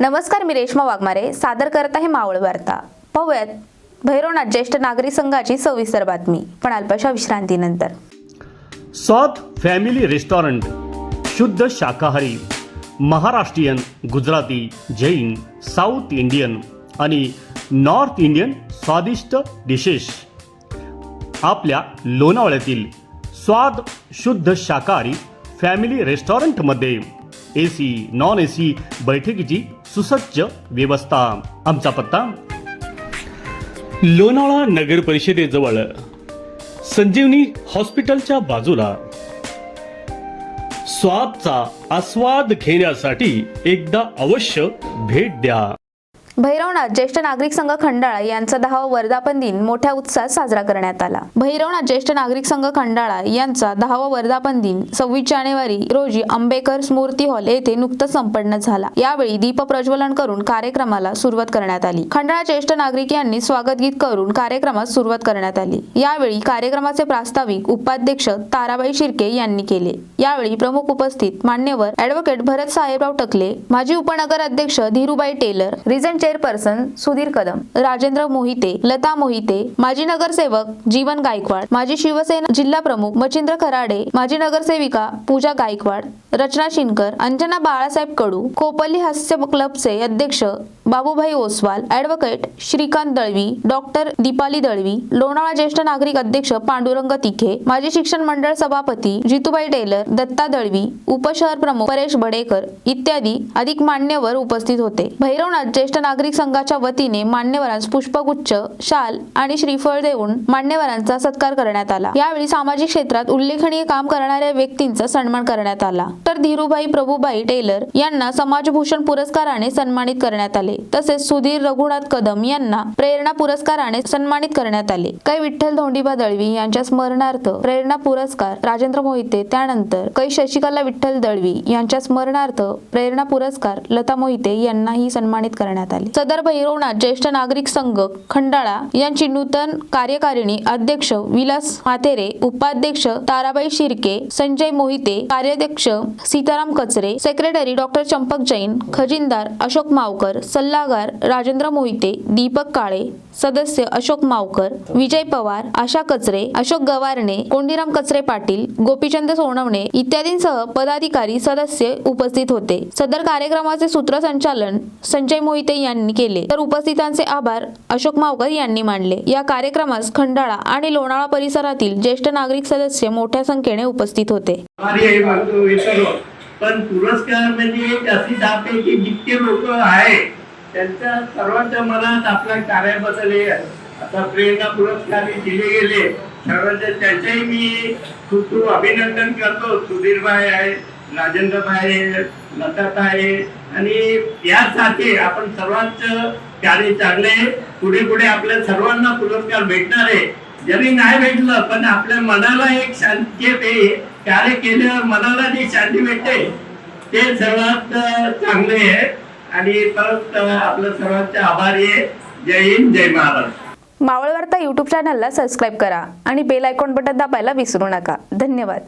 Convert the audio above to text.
नमस्कार मी रेश्मा वाघमारे सादर करत आहे मावळ वार्ता. पाहूयात भैरवनाथ ज्येष्ठ नागरिक संघाची सविस्तर बातमी पण अल्पशा विश्रांतीनंतर. सॉथ फॅमिली रेस्टॉरंट शुद्ध शाकाहारी महाराष्ट्रीयन गुजराती जैन साऊथ इंडियन आणि नॉर्थ इंडियन स्वादिष्ट डिशेस आपल्या लोणावळ्यातील स्वाद शुद्ध शाकाहारी फॅमिली रेस्टॉरंटमध्ये A C non A C बैठकीची सुसज्ज व्यवस्था. आमचा पत्ता. लोणावळा नगर परिषदेजवळ. संजीवनी हॉस्पिटलच्या बाजूला. स्वादचा आस्वाद घेण्यासाठी एकदा अवश्य भेट द्या. भैरवनाथ ज्येष्ठ नागरिक संघ खंडाळा यांचा दहावा वर्धापन दिन मोठ्या उत्साहात साजरा करण्यात आला. भैरवनाथ ज्येष्ठ नागरिक संघ खंडाळा यांचा दहावा वर्धापन दिन सव्वीस जानेवारी रोजी आंबेकर स्मृती हॉल येथे नुकताच संपन्न झाला. यावेळी दीप प्रज्वलन करून कार्यक्रमाला सुरुवात करण्यात आली. खंडाळा ज्येष्ठ नागरिक यांनी स्वागत गीत करून कार्यक्रमास सुरुवात करण्यात आली. यावेळी कार्यक्रमाचे प्रास्ताविक उपाध्यक्ष ताराबाई शिर्के यांनी केले. यावेळी प्रमुख उपस्थित मान्यवर ऍडव्होकेट भरत साहेबराव टकले माजी उपनगर अध्यक्ष धीरुबाई टेलर रिजन चेअरपर्सन सुधीर कदम राजेंद्र मोहिते लता मोहिते माजी नगरसेवक जीवन गायकवाड माजी शिवसेना जिल्हा प्रमुख मचिंद्र खराडे माजी नगरसेविका पूजा गायकवाड रचना शिनकर अंजना बाळासाहेब कडू कोपल्ली हास्य क्लबचे अध्यक्ष बाबूभाई ओसवाल ऍडव्होकेट श्रीकांत दळवी डॉक्टर दीपाली दळवी लोणावळा ज्येष्ठ नागरिक अध्यक्ष पांडुरंग तिखे माजी शिक्षण मंडळ सभापती जितूबाई टेलर दत्ता दळवी उपशहर प्रमुख परेश बडेकर इत्यादी अधिक मान्यवर उपस्थित होते. भैरवनाथ ज्येष्ठ नागरिक नागरिक संघाच्या वतीने मान्यवरांस पुष्पगुच्छ शाल आणि श्रीफळ देऊन मान्यवरांचा सत्कार करण्यात आला. यावेळी सामाजिक क्षेत्रात उल्लेखनीय काम करणाऱ्या व्यक्तींचा सन्मान करण्यात आला. तर धीरुभाई प्रभुबाई टेलर यांना समाजभूषण पुरस्काराने सन्मानित करण्यात आले. तसेच सुधीर रघुनाथ कदम यांना प्रेरणा पुरस्काराने सन्मानित करण्यात आले. कै विठ्ठल धोंडीबा दळवी यांच्या स्मरणार्थ प्रेरणा पुरस्कार राजेंद्र मोहिते त्यानंतर कै शशिकला विठ्ठल दळवी यांच्या स्मरणार्थ प्रेरणा पुरस्कार लता मोहिते यांनाही सन्मानित करण्यात आले. सदर भैरवनाथ ज्येष्ठ नागरिक संघ खंडाळा यांची नूतन कार्यकारिणी अध्यक्ष विलास माथेरे उपाध्यक्ष ताराबाई शिर्के संजय मोहिते कार्याध्यक्ष सीताराम कचरे सेक्रेटरी डॉक्टर चंपक जैन खजिनदार अशोक मावकर सल्लागार राजेंद्र मोहिते दीपक काळे सदस्य अशोक मावकर विजय पवार आशा कचरे अशोक गवारणे कोंडीराम कचरे पाटील गोपीचंद सोनवणे इत्यादींसह पदाधिकारी सदस्य उपस्थित होते. सदर कार्यक्रमाचे सूत्रसंचालन संजय मोहिते यांनी यांनी केले. तर उपस्थितांचे आभार अशोक मावकर यांनी मानले. या कार्यक्रमास खंडाळा आणि लोणावळा परिसरातील ज्येष्ठ नागरिक सदस्य मोठ्या संख्येने उपस्थित होते. पण पुरस्कार म्हणजे एक अशी जात आहे की जितके लोक आहे त्यांच्या सर्वांच्या मनात आपल्या कार्याबद्दल आता प्रेरणा पुरस्कार दिले गेले. सर्वांच्या त्याचेही मी खूप खूप अभिनंदन करतो. सुधीरभाई आहे राजेंद्रभाई आहे लताता आहे आणि यासाठी आपण सर्वांचं कार्य चांगले पुढे पुढे आपल्या सर्वांना पुरस्कार भेटणार आहे. जरी नाही भेटलं पण आपल्या मनाला एक शांती ते कार्य केल्यावर मनाला जी शांती भेटते ते सर्वात चांगले आहे. आणि परत आपलं सर्वांचे आभारी आहे. जय हिंद जय महाराष्ट्र. मावळ वार्ता यूट्यूब चॅनलला सबस्क्राईब करा आणि बेल आयकॉन बटन दाबायला विसरू नका. धन्यवाद.